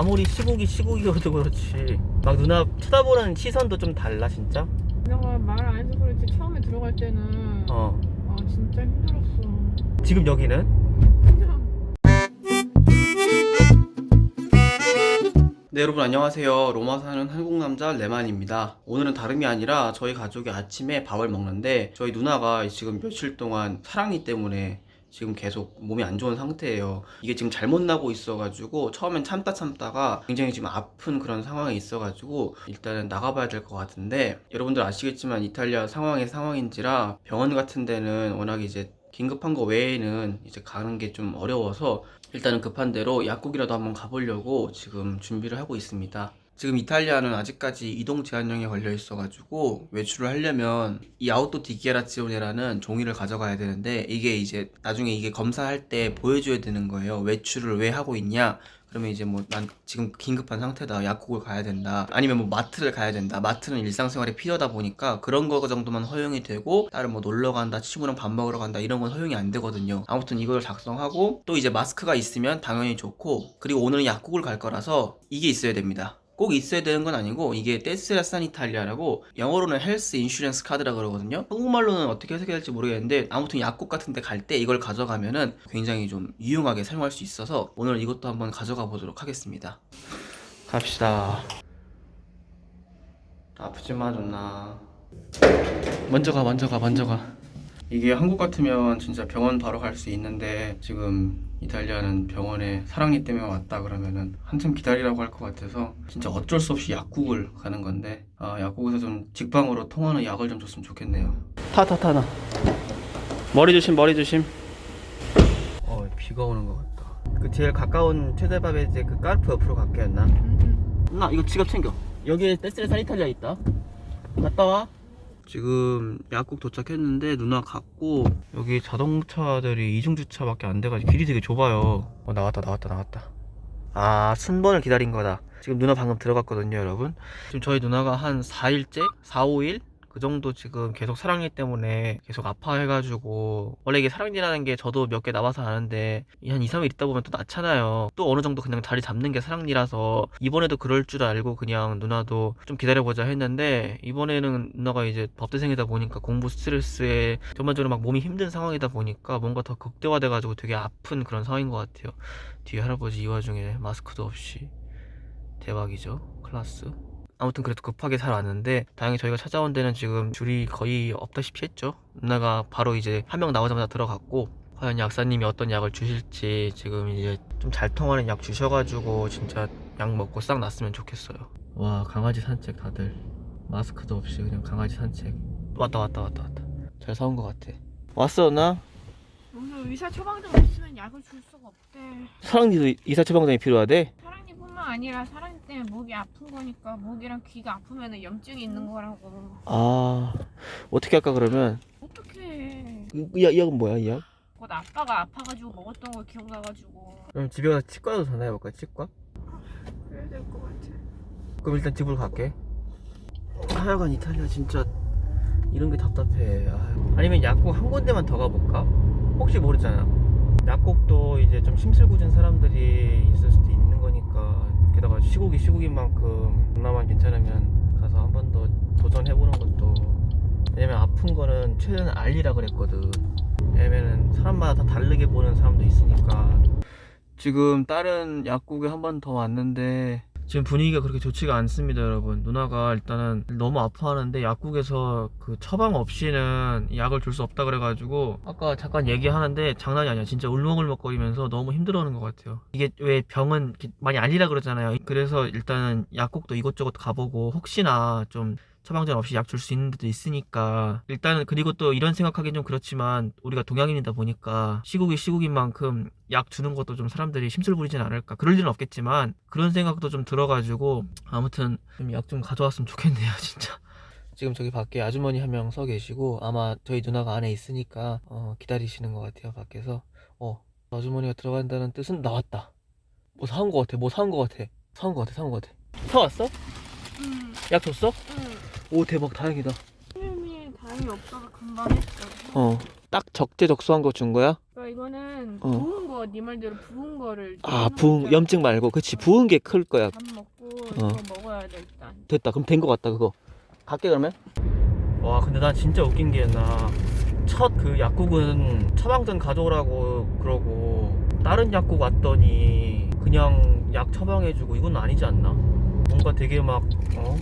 아무리 시국이 시국이어도 그렇지. 막 누나 쳐다보는 시선도 좀 달라 진짜? 내가 말 안 해서 그렇지. 처음에 들어갈 때는 어. 아 진짜 힘들었어. 지금 여기는? 그냥 네 여러분 안녕하세요. 로마 사는 한국 남자 레만입니다. 오늘은 다름이 아니라 저희 가족이 아침에 밥을 먹는데 저희 누나가 지금 며칠 동안 사랑니 때문에 지금 계속 몸이 안 좋은 상태예요 이게 지금 잘못 나고 있어가지고 처음엔 참다 참다가 굉장히 지금 아픈 그런 상황에 있어가지고 일단은 나가봐야 될 것 같은데 여러분들 아시겠지만 이탈리아 상황이 상황인지라 병원 같은 데는 워낙 이제 긴급한 거 외에는 이제 가는 게 좀 어려워서 일단은 급한 대로 약국이라도 한번 가보려고 지금 준비를 하고 있습니다. 지금 이탈리아는 아직까지 이동 제한령에 걸려 있어가지고 외출을 하려면 이 아우토 디기에라치오네라는 종이를 가져가야 되는데 이게 이제 나중에 이게 검사할 때 보여줘야 되는 거예요. 외출을 왜 하고 있냐? 그러면 이제 뭐 난 지금 긴급한 상태다. 약국을 가야 된다. 아니면 뭐 마트를 가야 된다. 마트는 일상생활에 필요하다 보니까 그런 거 정도만 허용이 되고 다른 뭐 놀러 간다 친구랑 밥 먹으러 간다 이런 건 허용이 안 되거든요. 아무튼 이걸 작성하고 또 이제 마스크가 있으면 당연히 좋고 그리고 오늘은 약국을 갈 거라서 이게 있어야 됩니다 꼭 있어야 되는 건 아니고 이게 테스라 사니탈리아라고 영어로는 헬스 인슈런스 카드라 그러거든요. 한국말로는 어떻게 해석해야 될지 모르겠는데 아무튼 약국 같은 데 갈 때 이걸 가져가면은 굉장히 좀 유용하게 사용할 수 있어서 오늘 이것도 한번 가져가 보도록 하겠습니다. 갑시다. 아프지 마 존나. 먼저 가 먼저 가 먼저 가. 이게 한국 같으면 진짜 병원 바로 갈 수 있는데 지금 이탈리아는 병원에 사랑니 때문에 왔다 그러면은 한참 기다리라고 할 것 같아서 진짜 어쩔 수 없이 약국을 가는 건데 아 약국에서 좀 직방으로 통하는 약을 좀 줬으면 좋겠네요. 타타 타나. 머리 조심 머리 조심. 어 비가 오는 것 같다. 그 제일 가까운 최대밥에 이제 그 까르프 옆으로 갈게 였나? 나 이거 지갑 챙겨. 여기에 테스레 사니탈리아 있다. 갔다 와. 지금 약국 도착했는데 누나 갔고 여기 자동차들이 이중 주차밖에 안 돼가지고 길이 되게 좁아요. 어 나왔다 나왔다 나왔다. 아 순번을 기다린 거다. 지금 누나 방금 들어갔거든요, 여러분. 지금 저희 누나가 한 4일째, 4, 5일 그 정도 지금 계속 사랑니 때문에 계속 아파해가지고 원래 이게 사랑니라는 게 저도 몇 개 나와서 아는데 한 2, 3일 있다 보면 또 낫잖아요. 또 어느 정도 그냥 자리 잡는 게 사랑니라서 이번에도 그럴 줄 알고 그냥 누나도 좀 기다려보자 했는데 이번에는 누나가 이제 법대생이다 보니까 공부 스트레스에 전반적으로 막 몸이 힘든 상황이다 보니까 뭔가 더 극대화돼가지고 되게 아픈 그런 상황인 것 같아요. 뒤에 할아버지 이 와중에 마스크도 없이. 대박이죠. 클라스 아무튼 그래도 급하게 잘 왔는데 다행히 저희가 찾아온 데는 지금 줄이 거의 없다시피 했죠 누나가 바로 이제 한 명 나오자마자 들어갔고 과연 약사님이 어떤 약을 주실지 지금 이제 좀 잘 통하는 약 주셔가지고 진짜 약 먹고 싹 났으면 좋겠어요 와 강아지 산책 다들 마스크도 없이 그냥 강아지 산책 왔다 왔다 왔다 왔다 잘 사온 것 같아 왔어 나? 오늘 의사 처방전 없으면 약을 줄 수가 없대. 사랑니도 이사 처방전이 필요하대? 사랑 니뿐만 아니라 사랑니 때문에 목이 아픈 거니까 목이랑 귀가 아프면 염증이 있는 거라고. 아 어떻게 할까 그러면 어떡해. 이, 이, 약- 이 약은 뭐야 이 약? 곧 아빠가 아파가지고 먹었던 거 기억나가지고. 그럼 집에 가서 치과도 전화해볼까 치과? 그래야 될 것 같아. 그럼 일단 집으로 갈게 하여간 이탈리아 진짜 이런 게 답답해 아유. 아니면 약국 한 군데만 더 가볼까? 혹시 모르잖아 약국도 이제 좀 심술궂은 사람들이 있을 수도 있는 거니까 게다가 시국이 시국인 만큼 누나만 괜찮으면 가서 한 번 더 도전해보는 것도 왜냐면 아픈 거는 최대한 알리라 그랬거든. 왜냐면은 사람마다 다 다르게 보는 사람도 있으니까. 지금 다른 약국에 한 번 더 왔는데 지금 분위기가 그렇게 좋지가 않습니다 여러분. 누나가 일단은 너무 아파하는데 약국에서 그 처방 없이는 약을 줄 수 없다 그래가지고 아까 잠깐 얘기하는데 장난이 아니야. 진짜 울먹울먹거리면서 너무 힘들어하는 것 같아요. 이게 왜 병은 많이 알리라 그러잖아요. 그래서 일단은 약국도 이곳저곳 가보고 혹시나 좀 처방전 없이 약 줄 수 있는 데도 있으니까 일단은 그리고 또 이런 생각하기는 좀 그렇지만 우리가 동양인이다 보니까 시국이 시국인 만큼 약 주는 것도 좀 사람들이 심술 부리진 않을까 그럴 일은 없겠지만 그런 생각도 좀 들어가지고 아무튼 약좀 가져왔으면 좋겠네요 진짜 지금 저기 밖에 아주머니 한 명 서 계시고 아마 저희 누나가 안에 있으니까 어, 기다리시는 것 같아요 밖에서 어 아주머니가 들어간다는 뜻은 나왔다 뭐 사온 것 같아 뭐 사온 것 같아 사온 것 같아 사온 것 같아 사왔어? 응. 약 줬어? 응. 오 대박 다행이다 선생님이 다행히 없어서 금방 했어. 어 딱 적재적소한 거 준 거야? 그러니까 이거는 어. 좋은 그거 네 말대로 부은 거를 아 부은. 염증 말고 그치 부은 게 클 거야 밥 먹고 어. 이거 먹어야 돼 일단. 됐다 그럼 된 거 같다 그거 갈게 그러면 와 근데 난 진짜 웃긴 게나첫 그 약국은 처방전 가져오라고 그러고 다른 약국 왔더니 그냥 약 처방해주고 이건 아니지 않나? 뭔가 되게 막 어?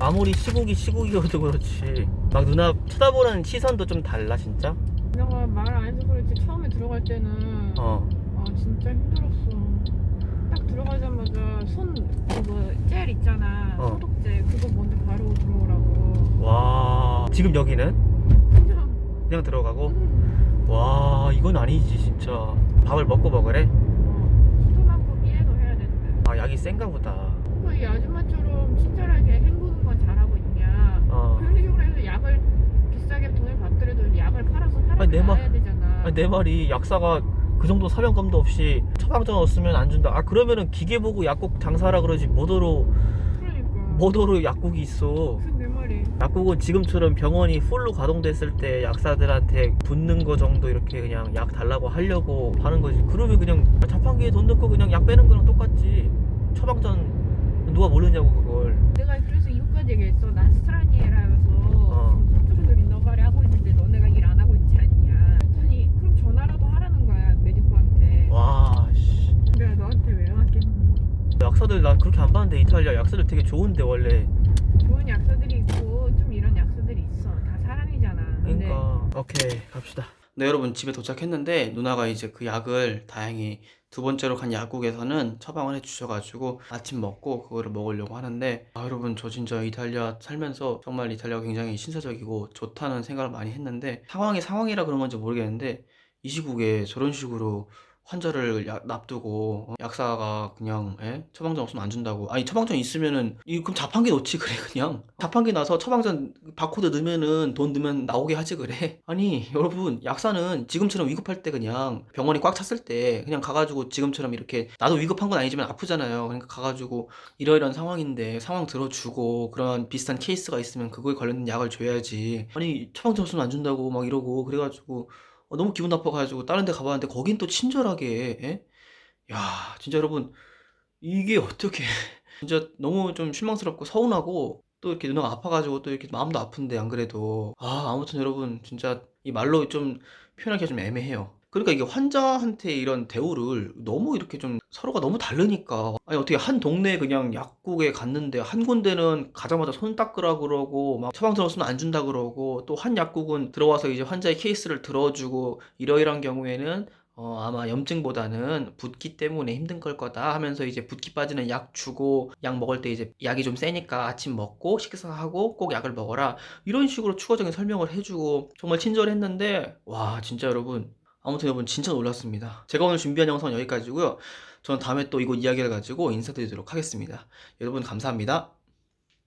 아무리 시국이 시국이어도 그렇지 막 누나 쳐다보는 시선도 좀 달라 진짜? 내가 말 안 해서 그렇지 처음에 들어갈 때는 어 아 진짜 힘들었어. 딱 들어가자마자 손 그거 젤 있잖아 어. 소독제 그거 먼저 바르고 들어오라고. 와 지금 여기는 그냥 그냥 들어가고 음, 와 이건 아니지 진짜 밥을 먹고 먹으래? 어, 수도만큼 이해도 해야 되는데. 아 약이 센가 보다 그이 아줌마처럼 친절하게 건 잘하고 있냐? 어. 그런 식으로 해서 약을 비싸게 돈을 받더라도 약을 팔아서 사람을 내 말- 나아야 되잖아. 아니, 내 말이 약사가 그 정도 사명감도 없이 처방전 없으면 안 준다. 아 그러면은 기계 보고 약국 장사라 그러지 뭐더러 그러니까. 뭐더러 약국이 있어. 무슨 내 말이. 약국은 지금처럼 병원이 풀로 가동됐을 때 약사들한테 붙는 거 정도 이렇게 그냥 약 달라고 하려고 하는 거지. 그러면 그냥 자판기에 돈 넣고 그냥 약 빼는 거랑 똑같지. 처방전 누가 모르냐고 그걸. 내가 그래서 이것까지 얘기했어. 난 스트라니에라여서 어. 서쪽에서 리너바리 하고 있는데 너네가 일 안 하고 있지 않냐? 그랬더니 그럼 전화라도 하라는 거야 메디코한테. 와 씨. 내가 너한테 왜 왔겠니? 약사들 나 그렇게 안 봤는데 이탈리아 약사들 되게 좋은데 원래. 좋은 약사들이 있고 좀 이런 약사들이 있어. 다 사람이잖아. 근데 그러니까 오케이 갑시다. 네 여러분 집에 도착했는데 누나가 이제 그 약을 다행히 두 번째로 간 약국에서는 처방을 해주셔가지고 아침 먹고 그거를 먹으려고 하는데 아 여러분 저 진짜 이탈리아 살면서 정말 이탈리아가 굉장히 신사적이고 좋다는 생각을 많이 했는데 상황이 상황이라 그런 건지 모르겠는데 이 시국에 저런 식으로 환자를 약- 납두고 어, 약사가 그냥 에? 처방전 없으면 안 준다고. 아니 처방전 있으면은 이 그럼 자판기 놓지 그래 그냥. 자판기 놔서 처방전 바코드 넣으면은 돈 넣으면 나오게 하지 그래. 아니 여러분 약사는 지금처럼 위급할 때 그냥 병원이 꽉 찼을 때 그냥 가가지고 지금처럼 이렇게 나도 위급한 건 아니지만 아프잖아요. 그러니까 가가지고 이러이러한 상황인데 상황 들어주고 그런 비슷한 케이스가 있으면 그거에 관련된 약을 줘야지. 아니 처방전 없으면 안 준다고 막 이러고 그래가지고 어, 너무 기분 나빠가지고 다른 데 가봤는데 거긴 또 친절하게 예? 야 진짜 여러분 이게 어떻게. 진짜 너무 좀 실망스럽고 서운하고 또 이렇게 누나가 아파가지고 또 이렇게 마음도 아픈데 안 그래도. 아 아무튼 여러분 진짜 이 말로 좀 표현하기가 좀 애매해요 그러니까 이게 환자한테 이런 대우를 너무 이렇게 좀 서로가 너무 다르니까. 아니 어떻게 한 동네 그냥 약국에 갔는데 한 군데는 가자마자 손 닦으라 그러고 막 처방전 없으면 안 준다 그러고 또 한 약국은 들어와서 이제 환자의 케이스를 들어주고 이러이러한 경우에는 어, 아마 염증보다는 붓기 때문에 힘든 걸 거다 하면서 이제 붓기 빠지는 약 주고 약 먹을 때 이제 약이 좀 세니까 아침 먹고 식사하고 꼭 약을 먹어라. 이런 식으로 추가적인 설명을 해주고 정말 친절했는데 와 진짜 여러분 아무튼 여러분 진짜 놀랐습니다. 제가 오늘 준비한 영상은 여기까지고요. 저는 다음에 또 이거 이야기를 가지고 인사드리도록 하겠습니다. 여러분 감사합니다